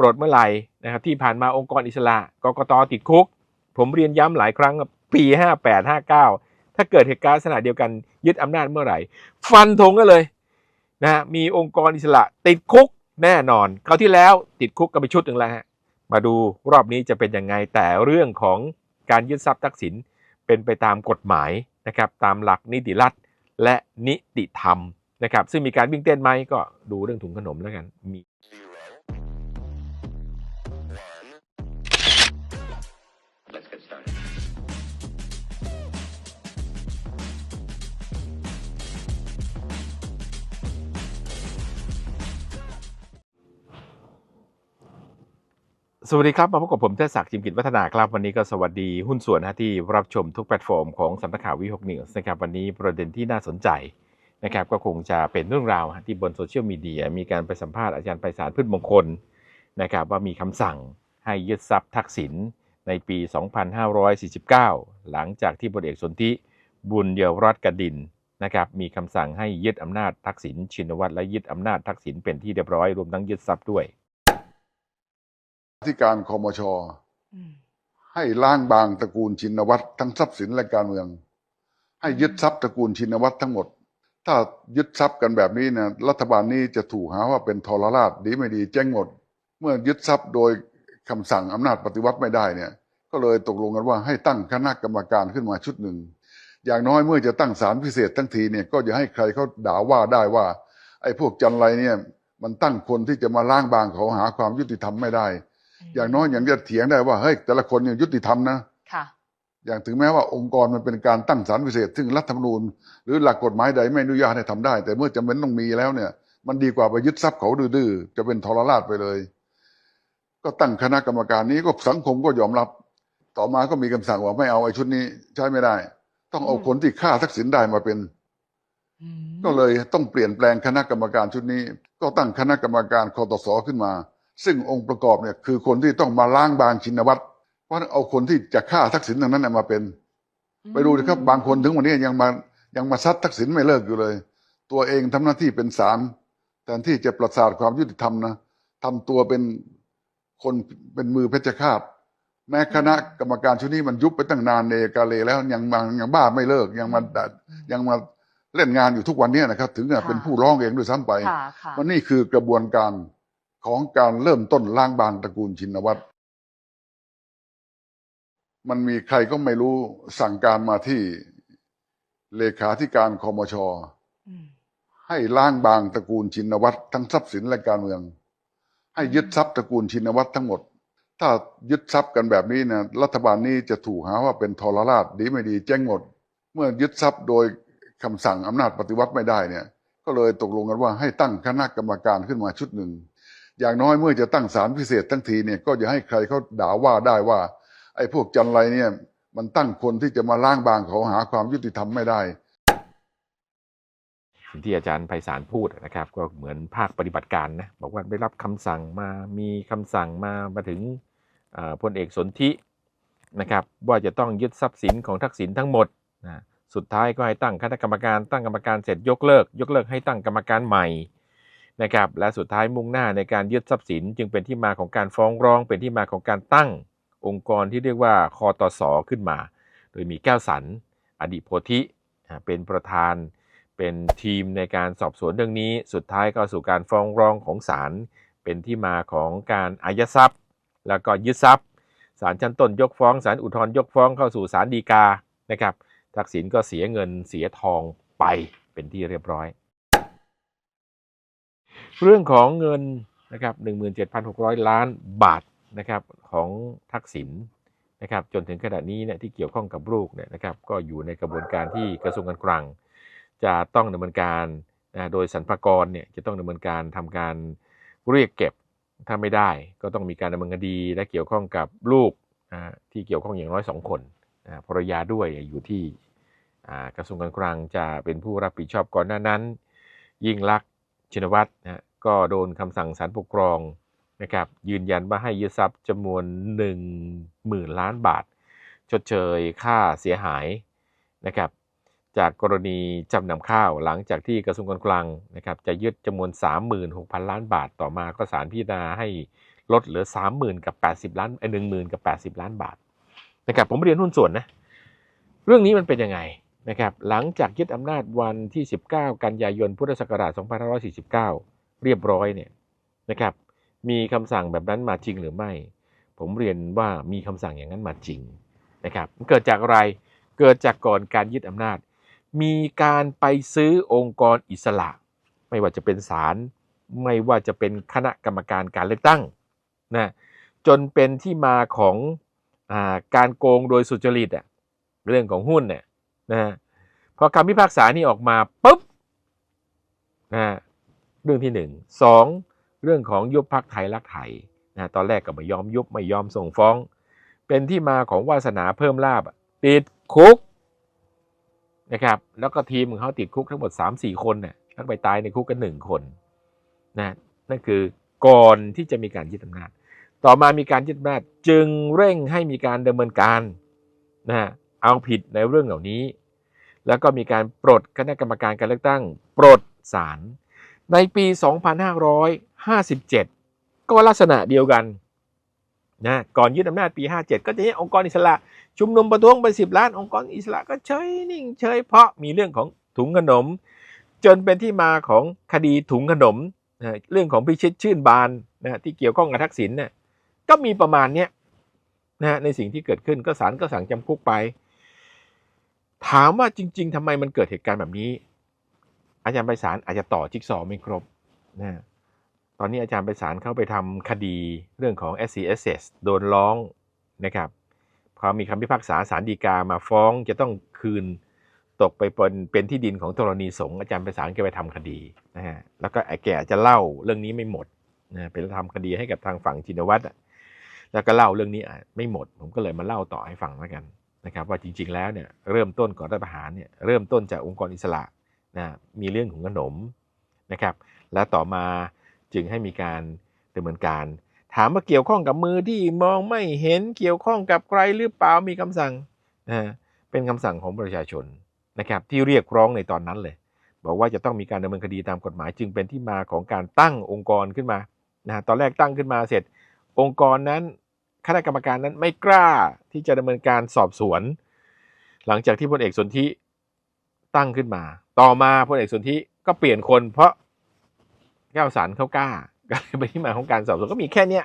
ปลดเมื่อไหร่นะครับที่ผ่านมาองค์กรอิสระกกตติดคุก ผมเรียนย้ำหลายครั้งว่าปี 58 59 ถ้าเกิดเหตุการณ์ลักษณะเดียวกันยึดอำนาจเมื่อไหร่ ฟันธงกันเลยนะฮะมีองค์กรอิสระติดคุกแน่นอนคราวที่แล้วติดคุกกันไปชุดหนึ่งแล้วฮะมาดูรอบนี้จะเป็นยังไงแต่เรื่องของการยึดทรัพย์ทักษิณเป็นไปตามกฎหมายนะครับตามหลักนิติรัฐและนิติธรรมนะครับซึ่งมีการวิ่งเต้นไหมก็ดูเรื่องถุงขนมแล้วกันมี สวัสดีครับ มาพบกับผมเทศศักดิ์จิมกิจวัฒนาครับ วันนี้ก็สวัสดีหุ้นส่วนนะที่รับชมทุกแพลตฟอร์มของสำนักข่าววิหกนิวส์นะครับวันนี้ประเด็นที่น่าสนใจนะครับก็คงจะเป็นเรื่องราวที่บนโซเชียลมีเดียมีการไปสัมภาษณ์อาจารย์ไพศาลพืชมงคลนะครับว่ามีคำสั่งให้ยึดทรัพย์ทักษิณในปี 2549 หลังจากที่พลเอกสนธิบุญเยาวรัตน์กดินนะครับมีคำสั่งให้ยึดอำนาจทักษิณชินวัตรและยึดอำนาจทักษิณเป็นที่เรียบร้อยรวมทั้งยึดทรัพย์ด้วย ที่การคอมชอืมให้ล้างบางตระกูลชินวัตรทั้งทรัพย์สินและการเมือง ให้ยึดทรัพย์ตระกูลชินวัตรทั้งหมด ถ้ายึดทรัพย์กันแบบนี้นะรัฐบาลนี้จะถูกหาว่าเป็นทรราชดีไม่ดีแจ้งหมด เมื่อยึดทรัพย์โดยคำสั่งอำนาจปฏิวัติไม่ได้เนี่ย ก็เลยตกลงกันว่าให้ตั้งคณะกรรมการขึ้นมาชุดหนึ่ง อย่างน้อยเมื่อจะตั้งศาลพิเศษทั้งทีเนี่ยก็จะให้ใครเขาด่าว่าได้ว่า ไอ้พวกจันไรเนี่ยมันตั้งคนที่จะมาล้างบางเขาหาความยุติธรรมไม่ได้ อย่างน้อยอย่างจะเถียงได้ว่าเฮ้ยแต่ละคนเนี่ยยุติธรรมนะค่ะ อย่างถึงแม้ว่าองค์กรมันเป็นการตั้งศาลพิเศษ ซึ่งรัฐธรรมนูญ หรือหลักกฎหมายใดไม่อนุญาตให้ทำได้ แต่เมื่อจำเป็นต้องมีแล้วเนี่ย มันดีกว่าไปยึดทรัพย์เขาดื้อๆจะเป็นทรราชไปเลย ก็ตั้งคณะกรรมการนี้ก็สังคมก็ยอมรับ ต่อมาก็มีคำสั่งว่าไม่เอาไอ้ชุดนี้ใช้ไม่ได้ ต้องเอาอืมคนที่ฆ่าทักษิณได้มาเป็นอืมก็เลยต้องเปลี่ยนแปลงคณะกรรมการชุดนี้ ก็ตั้งคณะกรรมการคอตสขึ้นมา ซึ่งองค์ประกอบเนี่ยคือคนที่ต้องมาล้างบางชินวัตรเพราะเอาคนที่จะฆ่าทักษิณทางนั้นนะมาเป็น ไปดูนะครับ บางคนถึงวันนี้ยังมายังมาซัดทักษิณไม่เลิกอยู่เลย ตัวเองทำหน้าที่เป็นศาลแทนที่จะประสาทความยุติธรรมนะทำตัวเป็นคนเป็นมือเพชฌฆาตแม้คณะกรรมการชุดนี้มันยุบไปตั้งนานเนกาเลแล้วยังมายังบ้าไม่เลิกยังมาด่ายังมาเล่นงานอยู่ทุกวันเนี้นะครับ ถึงกับเป็นผู้ร้องเองด้วยซ้ำไปค่ะค่ะมันนี่คือกระบวนการ ของการเริ่มต้นล้างบางตระกูลชินวัตร มันมีใครก็ไม่รู้สั่งการมาที่เลขาธิการคอมชอืมให้ล้างบางตระกูลชินวัตรทั้งทรัพย์สินและการเมือง ให้ยึดทรัพย์ตระกูลชินวัตรทั้งหมด ถ้ายึดทรัพย์กันแบบนี้นะรัฐบาลนี้จะถูกหาว่าเป็นทรราชดีไม่ดีแจ้งหมด เมื่อยึดทรัพย์โดยคำสั่งอำนาจปฏิวัติไม่ได้เนี่ย ก็เลยตกลงกันว่าให้ตั้งคณะกรรมการขึ้นมาชุดหนึ่ง อย่างน้อยเมื่อจะตั้งศาลพิเศษทั้งทีเนี่ยก็จะให้ใครเขาด่าว่าได้ว่า ไอ้พวกจันไรเนี่ย มันตั้งคนที่จะมาล้างบางเขาหาความยุติธรรมไม่ได้ที่อาจารย์ไพศาลพูดนะครับ ก็เหมือนภาคปฏิบัติการนะบอกว่าได้รับคำสั่งมามีคำสั่งมามาถึงพลเอกสนธินะครับ ว่าจะต้องยึดทรัพย์สินของทักษิณทั้งหมดนะสุดท้ายก็ให้ตั้งคณะกรรมการตั้งกรรมการเสร็จยกเลิก ยกเลิกให้ตั้งกรรมการใหม่ นะครับและสุดท้ายมุ่งหน้าในการยึดทรัพย์สิน จึงเป็นที่มาของการฟ้องร้อง เป็นที่มาของการตั้งองค์กรที่เรียกว่าคอตสขึ้นมา โดยมีแก้วสัน อดีตโพธิเป็นประธานเป็นทีมในการสอบสวนเรื่องนี้ สุดท้ายก็สู่การฟ้องร้องของศาลเป็นที่มาของการอายัดทรัพย์ แล้วก็ยึดทรัพย์ศาลชั้นต้นยกฟ้องศาลอุทธรณ์ยกฟ้องเข้าสู่ศาลฎีกานะครับทักษิณก็เสียเงินเสียทองไปเป็นที่เรียบร้อย เรื่องของเงินนะครับ17,600 ล้านบาทนะครับของทักษิณนะครับจนถึงขณะนี้เนี่ยที่เกี่ยวข้องกับลูกเนี่ยนะครับก็อยู่ในกระบวนการที่กระทรวงการคลัง จะต้องดำเนินการนะโดยสรรพากรเนี่ยจะต้องดำเนินการทำการเรียกเก็บถ้าไม่ได้ ก็ต้องมีการดำเนินคดีและเกี่ยวข้องกับลูกนะที่เกี่ยวข้องอย่างน้อยสองคนนะภรรยาด้วยอยู่ที่อ่ากระทรวงการคลังจะเป็นผู้รับผิดชอบก่อนหน้านั้น ยิ่งลักษ ชินวัตรนะก็โดนคำสั่งศาลปกครองนะครับยืนยันว่าให้ยึดทรัพย์จำนวน 1 0,000 ล้านบาท ชดเชยค่าเสียหายนะครับจากกรณีจำนำข้าวหลังจากที่กระทรวงการคลังนะครับจะยึดจำนวน 36,000 ล้านบาท ต่อมาก็ศาลพิจารณาให้ลดเหลือ 30,000กับ80 ล้านไอ้หนึ่งหมื่นกับ 80 ล้านบาทนะครับผมเรียนหุ้นส่วนนะเรื่องนี้มันเป็นยังไง นะครับหลังจากยึดอำนาจวันที่ 19 กันยายนพุทธศักราช 2549 เรียบร้อยเนี่ยนะครับมีคำสั่งแบบนั้นมาจริงหรือไม่ ผมเรียนว่ามีคำสั่งอย่างนั้นมาจริงนะครับเกิดจากอะไรเกิดจากก่อนการยึดอำนาจ มีการไปซื้อองค์กรอิสระ ไม่ว่าจะเป็นศาลไม่ว่าจะเป็นคณะกรรมการการเลือกตั้งนะจนเป็นที่มาของอการโกงโดยสุจริตอะเรื่องของหุ้นเนี่ย นะพอคำพิพากษานี้ออกมาปุ๊บนะเรื่องที่หนึ่งสองเรื่องของยุบพักไทยรักไทยนะตอนแรกก็ไม่ยอมยุบไม่ยอมส่งฟ้อง เป็นที่มาของวาสนาเพิ่มลาบติดคุกนะครับแล้วก็ทีมของเขาติดคุกทั้งหมด 3-4 คนเนี่ยทั้งไปตายในคุกกันหนึ่งคนนะนั่นคือก่อนที่จะมีการยึดอำนาจ ต่อมามีการยึดอำนาจจึงเร่งให้มีการดำเนินการนะเอาผิดในเรื่องเหล่านี้ แล้วก็มีการปลดคณะกรรมการการเลือกตั้ง ปลดศาลในปี 2557 ก็ลักษณะเดียวกันนะก่อนยึดอำนาจปี 57 ก็จะให้องค์กรอิสระชุมนุมประท้วงไป10ล้านองค์กรอิสระก็เฉยนิ่งเฉยเพราะมีเรื่องของถุงขนม จนเป็นที่มาของคดีถุงขนมนะเรื่องของพิชิตชื่นบานนะที่เกี่ยวข้องกับทักษิณเนี่ยก็มีประมาณเนี้ยนะในสิ่งที่เกิดขึ้นก็ศาลก็สั่งจำคุกไป ถามว่าจริง ๆทำไมมันเกิดเหตุการณ์แบบนี้ อาจารย์ไปศาลอาจจะต่อจิ๊กซอว์ไม่ครบนะตอนนี้อาจารย์ไปศาลเข้าไปทำคดีเรื่องของ s c s s โดนร้องนะครับพอมีคำพิพากษาศาลฎีกามาฟ้องจะต้องคืนตกไปเป็นเป็นที่ดินของธรณีสงฆ์อาจารย์ไปศาลแกไปทำคดีนะฮะแล้วก็ไอ้แกจะเล่าเรื่องนี้ไม่หมดนะไปทำคดีให้กับทางฝั่งจินวัตรแล้วก็เล่าเรื่องนี้ไม่หมด ผมก็เลยมาเล่าต่อให้ฟังแล้วกัน นะครับว่าจริงๆแล้วเนี่ยเริ่มต้นก่อนรัฐประหารเนี่ยเริ่มต้นจากองค์กรอิสระนะมีเรื่องของขนมนะครับและต่อมาจึงให้มีการดำเนินการ ถามว่าเกี่ยวข้องกับมือที่มองไม่เห็นเกี่ยวข้องกับใครหรือเปล่ามีคำสั่งนะเป็นคำสั่งของประชาชนนะครับที่เรียกร้องในตอนนั้นเลย บอกว่าจะต้องมีการดำเนินคดีตามกฎหมาย จึงเป็นที่มาของการตั้งองค์กรขึ้นมานะตอนแรกตั้งขึ้นมาเสร็จองค์กรนั้น คณะกรรมการนั้นไม่กล้าที่จะดำเนินการสอบสวน หลังจากที่พลเอกสนธิตั้งขึ้นมา ต่อมาพลเอกสนธิก็เปลี่ยนคนเพราะแก้วสารเขากล้าก็เลยเป็นที่มาของการสอบสวนก็มีแค่เนี้ย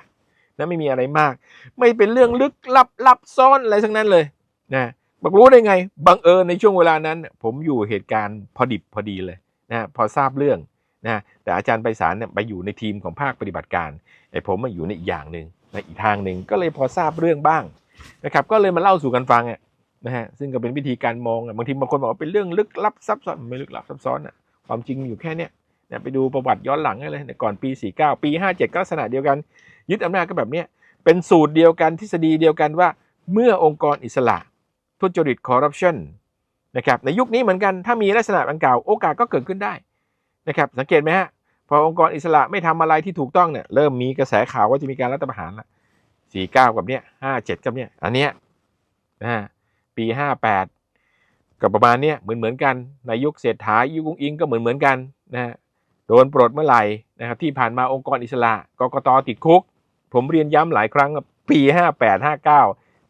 นะไม่มีอะไรมาก ไม่เป็นเรื่องลึกลับลับซ่อนอะไรทั้งนั้นเลยนะบอกรู้ได้ไง บังเอิญในช่วงเวลานั้น ผมอยู่เหตุการณ์พอดิบพอดีเลยนะพอทราบเรื่องนะแต่อาจารย์ไปศาลเนี่ยไปอยู่ในทีมของภาคปฏิบัติการไอ้ผมมาอยู่ในอีกอย่างหนึ่ง ในอีกทางหนึ่งก็เลยพอทราบเรื่องบ้างนะครับ ก็เลยมาเล่าสู่กันฟังอะนะฮะซึ่งก็เป็นวิธีการมองอะบางทีบางคนบอกว่าเป็นเรื่องลึกลับซับซ้อนไม่ลึกลับซับซ้อนอะความจริงอยู่แค่เนี้ยนะไปดูประวัติย้อนหลังได้เลยนี่ยก่อนปี 49 ปี 57 ก็ลักษณะเดียวกัน ยึดอำนาจก็แบบเนี้ยเป็นสูตรเดียวกันทฤษฎีเดียวกันว่าเมื่อองค์กรอิสระ ทุจริตคอร์รัปชันนะครับในยุคนี้เหมือนกันถ้ามีลักษณะดังกล่าวโอกาสก็เกิดขึ้นได้นะครับสังเกตไหมฮะ พอองค์กรอิสระไม่ทำอะไรที่ถูกต้องเนี่ยเริ่มมีกระแสข่าวว่าจะมีการรัฐประหารละสี่เก้ากับเนี้ยห้าเจ็ดกับเนี้ยอันเนี้ยนะฮะปีห้าแปดกับประมาณเนี้ยเหมือนเหมือนกันในยุคเศรษฐายุคกุ้งอิงก็เหมือนเหมือนกันนะฮะโดนปลดเมื่อไหร่นะครับที่ผ่านมาองค์กรอิสระกกตติดคุก ผมเรียนย้ำหลายครั้งปีห้าแปดห้าเก้า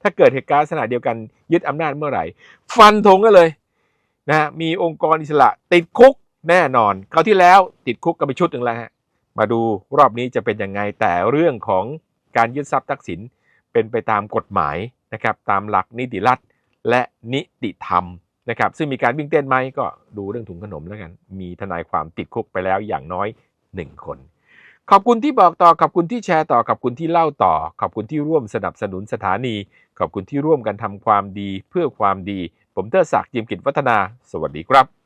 ถ้าเกิดเหตุการณ์ลักษณะเดียวกันยึดอำนาจเมื่อไหร่ ฟันธงก็เลยนะมีองค์กรอิสระติดคุก แน่นอนคราวที่แล้วติดคุกกันไปชุดหนึ่งแล้วฮะมาดูรอบนี้จะเป็นยังไงแต่เรื่องของการยึดทรัพย์ทักษิณเป็นไปตามกฎหมายนะครับตามหลักนิติรัฐและนิติธรรมนะครับซึ่งมีการวิ่งเต้นไหมก็ดูเรื่องถุงขนมแล้วกัน มีทนายความติดคุกไปแล้วอย่างน้อยหนึ่งคน ขอบคุณที่บอกต่อขอบคุณที่แชร์ต่อขอบคุณที่เล่าต่อ ขอบคุณที่ร่วมสนับสนุนสถานี ขอบคุณที่ร่วมกันทำความดีเพื่อความดี ผมเทอศักดิ์จิมกิจวัฒนา สวัสดีครับ